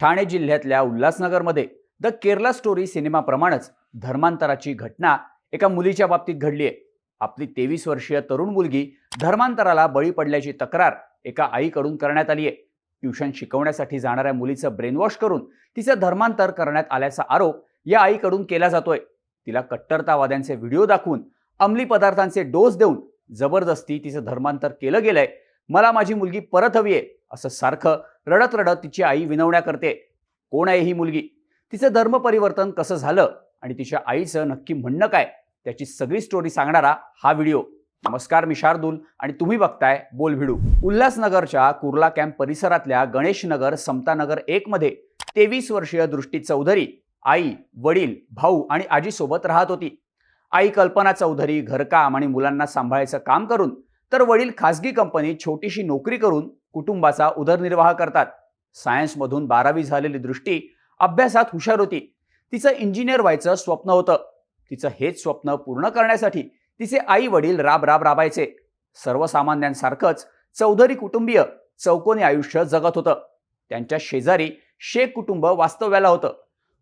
ठाणे जिल्ह्यातल्या उल्हासनगरमध्ये the Kerala story सिनेमाप्रमाणेच धर्मांतराची घटना एका मुलीच्या बाबतीत घडली आहे. आपली तेवीस वर्षीय तरुण मुलगी धर्मांतराला बळी पडल्याची तक्रार एका आईकडून करण्यात आली आहे. ट्युशन शिकवण्यासाठी जाणाऱ्या मुलीचं ब्रेनवॉश करून तिचं धर्मांतर करण्यात आल्याचा आरोप या आईकडून केला जातोय. तिला कट्टरतावाद्यांचे व्हिडिओ दाखवून अंमली पदार्थांचे डोस देऊन जबरदस्ती तिचं धर्मांतर केलं गेलंय. मला माझी मुलगी परत हवी आहे. असं सारखं रडत रडत तिची आई विनवण्या करते कोण आहे ही मुलगी? तिचं धर्मपरिवर्तन कसं झालं? आणि तिच्या आईचं नक्की म्हणणं काय? त्याची सगळी स्टोरी सांगणारा हा व्हिडिओ नमस्कार मी शार्दूल आणि तुम्ही बघताय बोल भिडू उल्हासनगरच्या कुर्ला कॅम्प परिसरातल्या गणेशनगर समतानगर एकमध्ये तेवीस वर्षीय दृष्टी चौधरी आई वडील भाऊ आणि आजीसोबत राहत होती. आई कल्पना चौधरी घरकाम आणि मुलांना सांभाळायचं काम करून तर वडील खासगी कंपनीत छोटीशी नोकरी करून कुटुंबाचा उदरनिर्वाह करतात. सायन्समधून बारावी झालेली दृष्टी अभ्यासात हुशार होती. तिचं इंजिनियर व्हायचं स्वप्न होतं. तिचं हेच स्वप्न पूर्ण करण्यासाठी तिचे आई वडील राब राब राबायचे. सर्वसामान्यांसारखंच चौधरी कुटुंबीय चौकोनी आयुष्य जगत होतं. त्यांच्या शेजारी शेख कुटुंब वास्तव्याला होतं.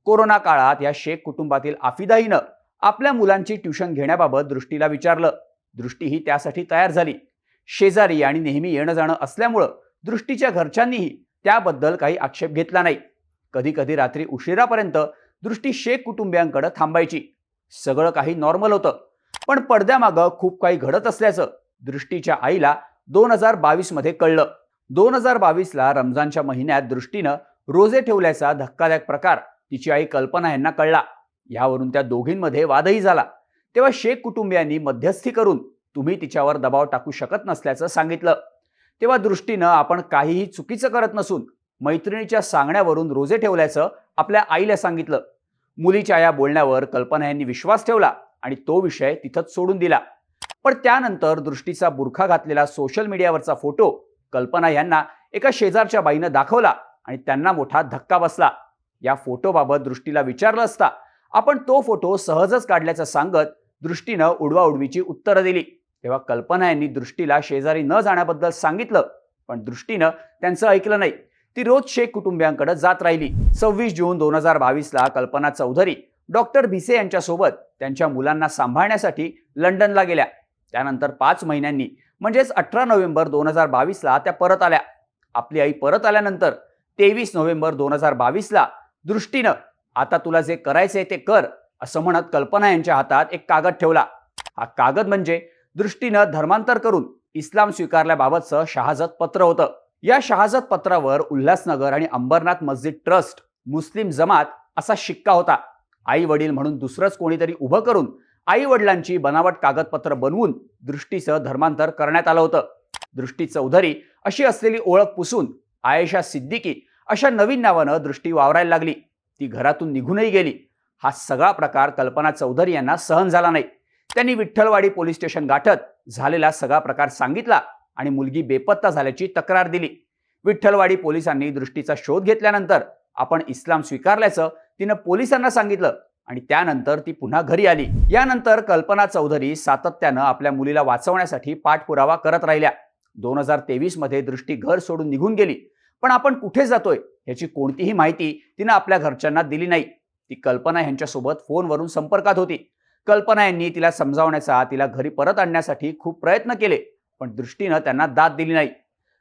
कोरोना काळात या शेख कुटुंबातील आफिदाईनं आपल्या मुलांची ट्युशन घेण्याबाबत दृष्टीला विचारलं. दृष्टी ही त्यासाठी तयार झाली. शेजारी आणि नेहमी येणं जाणं असल्यामुळं दृष्टीच्या घरच्यांनीही त्याबद्दल काही आक्षेप घेतला नाही. कधी कधी रात्री उशिरापर्यंत दृष्टी शेख कुटुंबियांकडे थांबायची. सगळं काही नॉर्मल होतं. पण पडद्यामागं खूप काही घडत असल्याचं दृष्टीच्या आईला दोन हजार बावीसमध्ये कळलं. दोन हजार बावीसला रमजानच्या महिन्यात दृष्टीनं रोजे ठेवल्याचा धक्कादायक प्रकार तिची आई कल्पना यांना कळला. यावरून त्या दोघींमध्ये वादही झाला. तेव्हा शेख कुटुंबियांनी मध्यस्थी करून तुम्ही तिच्यावर दबाव टाकू शकत नसल्याचं सांगितलं. तेव्हा दृष्टीनं आपण काहीही चुकीचं करत नसून मैत्रिणीच्या सांगण्यावरून रोजे ठेवल्याचं आपल्या आईला सांगितलं. मुलीच्या या बोलण्यावर कल्पना यांनी विश्वास ठेवला आणि तो विषय तिथंच सोडून दिला. पण त्यानंतर दृष्टीचा बुरखा घातलेला सोशल मीडियावरचा फोटो कल्पना यांना एका शेजारच्या बाईनं दाखवला आणि त्यांना मोठा धक्का बसला. या फोटोबाबत दृष्टीला विचारलं असता आपण तो फोटो सहजच काढल्याचं सांगत दृष्टीनं उडवाउडवीची उत्तरं दिली. तेव्हा कल्पना यांनी दृष्टीला शेजारी न जाण्याबद्दल सांगितलं पण दृष्टीनं त्यांचं ऐकलं नाही. ती रोज शेख कुटुंबियांकडे जात राहिली. सव्वीस जून दोन हजार बावीसला कल्पना चौधरी डॉक्टर भिसे यांच्यासोबत त्यांच्या मुलांना सांभाळण्यासाठी लंडनला गेल्या. त्यानंतर पाच महिन्यांनी म्हणजेच अठरा नोव्हेंबर दोन हजार बावीसला त्या परत आल्या. आपली आई परत आल्यानंतर तेवीस नोव्हेंबर दोन हजार बावीसला दृष्टीनं आता तुला जे करायचंय ते कर असं म्हणत कल्पना यांच्या हातात एक कागद ठेवला. हा कागद म्हणजे दृष्टीनं धर्मांतर करून इस्लाम स्वीकारल्याबाबतचं शहाजत पत्र होतं. या शहाजत पत्रावर उल्हासनगर आणि अंबरनाथ मस्जिद ट्रस्ट मुस्लिम जमात असा शिक्का होता. आई वडील म्हणून दुसरंच कोणीतरी उभं करून आई वडिलांची बनावट कागदपत्र बनवून दृष्टीचं धर्मांतर करण्यात आलं होतं. दृष्टी चौधरी अशी असलेली ओळख पुसून आयशा सिद्दीकी अशा नवीन नावानं दृष्टी वावरायला लागली. ती घरातून निघूनही गेली. हा सगळा प्रकार कल्पना चौधरी यांना सहन झाला नाही. त्यांनी विठ्ठलवाडी पोलीस स्टेशन गाठत झालेला सगळा प्रकार सांगितला आणि मुलगी बेपत्ता झाल्याची तक्रार दिली. विठ्ठलवाडी पोलिसांनी दृष्टीचा शोध घेतल्यानंतर आपण इस्लाम स्वीकारल्याचं तिनं पोलिसांना सांगितलं आणि त्यानंतर ती पुन्हा घरी आली. यानंतर कल्पना चौधरी सातत्यानं आपल्या मुलीला वाचवण्यासाठी पाठपुरावा करत राहिल्या. दोन हजार तेवीसमध्ये दृष्टी घर सोडून निघून गेली. पण आपण कुठे जातोय याची कोणतीही माहिती तिनं आपल्या घरच्यांना दिली नाही. ती कल्पना यांच्यासोबत फोनवरून संपर्कात होती. कल्पना यांनी तिला समजावण्याचा तिला घरी परत आणण्यासाठी खूप प्रयत्न केले पण दृष्टीनं त्यांना दाद दिली नाही.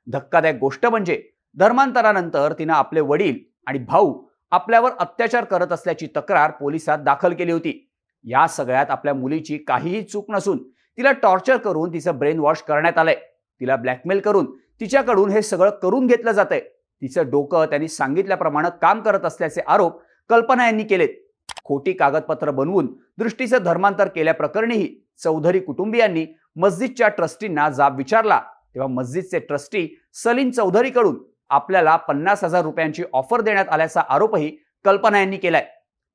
धक्कादायक गोष्ट म्हणजे धर्मांतरानंतर तिनं आपले वडील आणि भाऊ आपल्यावर अत्याचार करत असल्याची तक्रार पोलिसात दाखल केली होती. या सगळ्यात आपल्या मुलीची काहीही चूक नसून तिला टॉर्चर करून तिचं ब्रेन वॉश करण्यात आलंय. तिला ब्लॅकमेल करून तिच्याकडून हे सगळं करून घेतलं जातंय. तिचं डोकं त्यांनी सांगितल्याप्रमाणे काम करत असल्याचे आरोप कल्पना यांनी केलेत. खोटी कागदपत्र बनवून दृष्टीचं धर्मांतर केल्याप्रकरणीही चौधरी कुटुंबियांनी मस्जिदच्या ट्रस्टींना जाब विचारला. तेव्हा मस्जिदचे ट्रस्टी सलीम चौधरीकडून आपल्याला पन्नास हजार रुपयांची ऑफर देण्यात आल्याचा आरोपही कल्पना यांनी केलाय.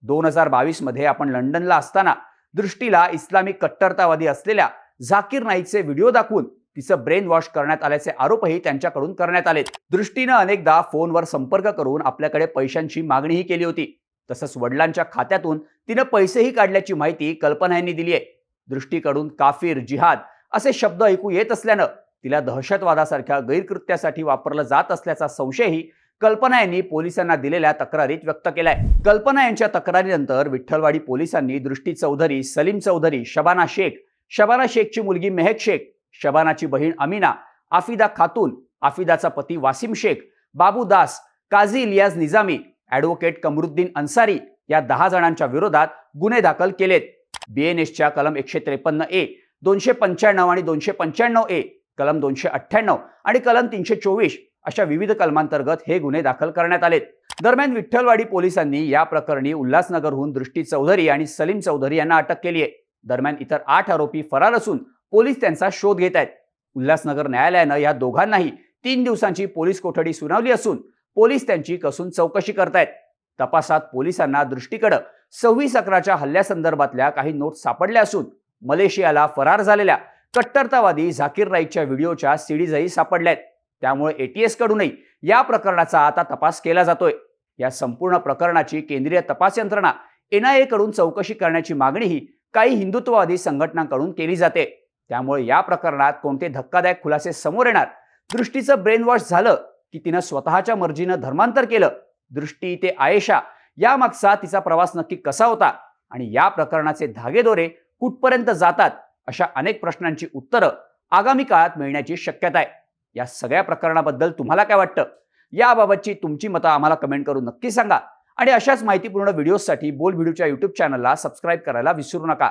दोन हजार बावीसमध्ये आपण लंडनला असताना दृष्टीला इस्लामिक कट्टरतावादी असलेल्या झाकीर नाईकचे व्हिडिओ दाखवून तिचं ब्रेन वॉश करण्यात आल्याचे आरोपही त्यांच्याकडून करण्यात आले दृष्टीनं अनेकदा फोनवर संपर्क करून आपल्याकडे पैशांची मागणीही केली होती. तसंच वडिलांच्या खात्यातून तिनं पैसेही काढल्याची माहिती कल्पना यांनी दिली आहे. दृष्टीकडून काफिर जिहाद असे शब्द ऐकू येत असल्यानं तिला दहशतवादासारख्या गैरकृत्यासाठी वापरलं जात असल्याचा संशयही कल्पना यांनी पोलिसांना दिलेल्या तक्रारीत व्यक्त केलाय. कल्पना यांच्या तक्रारीनंतर विठ्ठलवाडी पोलिसांनी दृष्टी चौधरी सलीम चौधरी शबाना शेख शबाना शेखची मुलगी मेहक शेख शबानाची बहीण अमिना आफिदा खातून आफिदाचा पती वासिम शेख बाबू दास काझी इलियाज निजामी ॲडव्होकेट कमरुद्दीन अन्सारी या दहा जणांच्या विरोधात गुन्हे दाखल केलेत. बीएनएसच्या कलम एकशे त्रेपन्न ए दोनशे पंच्याण्णव आणि दोनशे पंच्याण्णव ए कलम दोनशे अठ्ठ्याण्णव आणि कलम तीनशे चोवीस अशा विविध कलमांतर्गत हे गुन्हे दाखल करण्यात आलेत. दरम्यान विठ्ठलवाडी पोलिसांनी या प्रकरणी उल्हासनगरहून दृष्टी चौधरी आणि सलीम चौधरी यांना अटक केली आहे दरम्यान इतर आठ आरोपी फरार असून पोलीस त्यांचा शोध घेत आहेत उल्हासनगर न्यायालयानं या दोघांनाही तीन दिवसांची पोलीस कोठडी सुनावली असून पोलीस त्यांची कसून चौकशी करतायत. तपासात पोलिसांना दृष्टीकडं सव्वीस अकराच्या हल्ल्यासंदर्भातल्या काही नोट सापडल्या असून मलेशियाला फरार झालेल्या कट्टरतावादी झाकीर राईकच्या व्हिडिओच्या सीडीजही सापडल्या आहेत त्यामुळे एटीएस कडूनही या प्रकरणाचा आता तपास केला जातोय. या संपूर्ण प्रकरणाची केंद्रीय तपास यंत्रणा एनआयए कडून चौकशी करण्याची मागणीही काही हिंदुत्ववादी संघटनांकडून केली जाते. त्यामुळे या प्रकरणात कोणते धक्कादायक खुलासे समोर येणार दृष्टीचं ब्रेन वॉश झालं की तिनं स्वतःच्या मर्जीनं धर्मांतर केलं. दृष्टी ते आयेशा. यामागचा तिचा प्रवास नक्की कसा होता? आणि या प्रकरणाचे धागेदोरे कुठपर्यंत जातात? अशा अनेक प्रश्नांची उत्तरं आगामी काळात मिळण्याची शक्यता आहे. या सगळ्या प्रकरणाबद्दल तुम्हाला काय वाटतं? याबाबतची तुमची मतं आम्हाला कमेंट करून नक्की सांगा. आणि अशाच माहितीपूर्ण व्हिडिओसाठी बोल व्हिडिओच्या युट्यूब चॅनलला सबस्क्राईब करायला विसरू नका.